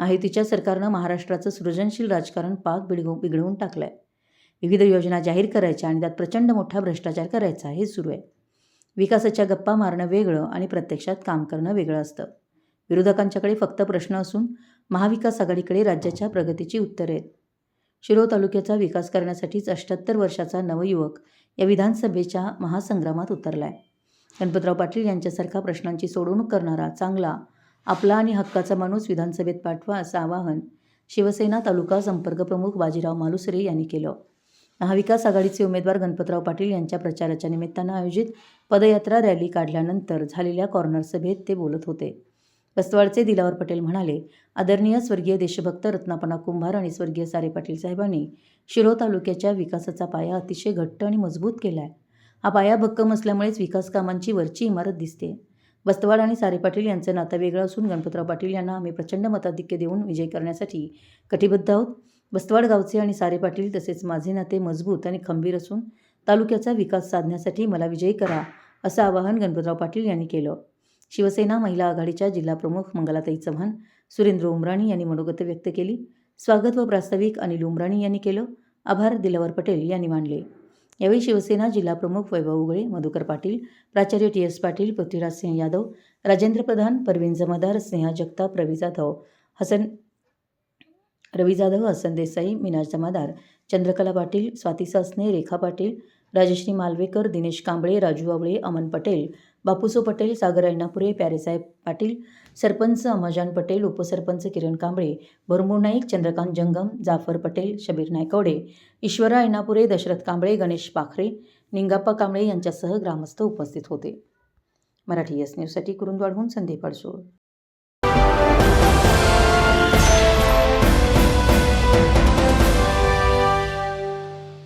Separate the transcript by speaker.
Speaker 1: महायुतीच्या सरकारनं महाराष्ट्राचं सृजनशील राजकारण पाक बिडगव बिघडवून टाकलं आहे विविध योजना जाहीर करायच्या आणि त्यात प्रचंड मोठा भ्रष्टाचार करायचा हे सुरू आहे. विकासाच्या गप्पा मारणं वेगळं आणि प्रत्यक्षात काम करणं वेगळं असतं. विरोधकांच्याकडे फक्त प्रश्न असून महाविकास आघाडीकडे राज्याच्या प्रगतीची उत्तरे आहेत. शिरोळ तालुक्याचा विकास करण्यासाठीच अठ्ठ्याहत्तर वर्षाचा नवयुवक या विधानसभेच्या महासंग्रामात उतरला आहे गणपतराव पाटील यांच्यासारखा प्रश्नांची सोडवणूक करणारा चांगला आपला आणि हक्काचा माणूस विधानसभेत पाठवा असं आवाहन शिवसेना तालुका संपर्क प्रमुख बाजीराव मालुसरे यांनी केलं. महाविकास आघाडीचे उमेदवार गणपतराव पाटील यांच्या प्रचाराच्या निमित्तानं आयोजित पदयात्रा रॅली काढल्यानंतर झालेल्या कॉर्नर सभेत ते बोलत होते. बस्तवाडचे दिलावर पटेल म्हणाले आदरणीय स्वर्गीय देशभक्त रत्नापना कुंभार आणि स्वर्गीय सारे पाटील साहेबांनी शिरो तालुक्याच्या विकासाचा पाया अतिशय घट्ट आणि मजबूत केला आहे हा पाया भक्कम असल्यामुळेच विकास कामांची वरची इमारत दिसते. बस्तवाड आणि सारे पाटील यांचं नातं वेगळं असून गणपतराव पाटील यांना आम्ही प्रचंड मताधिक्य देऊन विजय करण्यासाठी कटिबद्ध आहोत. बस्तवाड गावचे आणि सारे पाटील तसेच माझे नाते मजबूत आणि खंबीर असून तालुक्याचा विकास साधण्यासाठी मला विजयी करा असं आवाहन गणपतराव पाटील यांनी केलं. शिवसेना महिला आघाडीच्या जिल्हाप्रमुख मंगलाताई चव्हाण सुरेंद्र उमराणी यांनी मनोगत व्यक्त केली. स्वागत व प्रास्ताविक अनिल उमराणी यांनी केलं. आभार दिलावर पटेल यांनी मानले. यावेळी शिवसेना जिल्हाप्रमुख वैभव उगळे मधुकर पाटील प्राचार्य टी एस पाटील पृथ्वीराज सिंह यादव राजेंद्र प्रधान परवीन जमादार स्नेहा जगताप रवी जाधव हसन रवी जाधव हसन देसाई मिनाज जमादार चंद्रकला पाटील स्वाती सासने रेखा पाटील राजश्री मालवेकर दिनेश कांबळे राजू आवळे अमन पटेल बापूसो पटेल सागर ऐनापुरे प्यारेसाहेब पाटील सरपंच अमजान पटेल उपसरपंच किरण कांबळे भरमूर नाईक चंद्रकांत जंगम जाफर पटेल शबीर नायकवडे ईश्वरा ऐनापुरे दशरथ कांबळे गणेश पाखरे निंगाप्पा कांबळे यांच्यासह ग्रामस्थ उपस्थित होते. मराठी एस न्यूजसाठी कुरुंदवाडहून संदीप अडसूळ.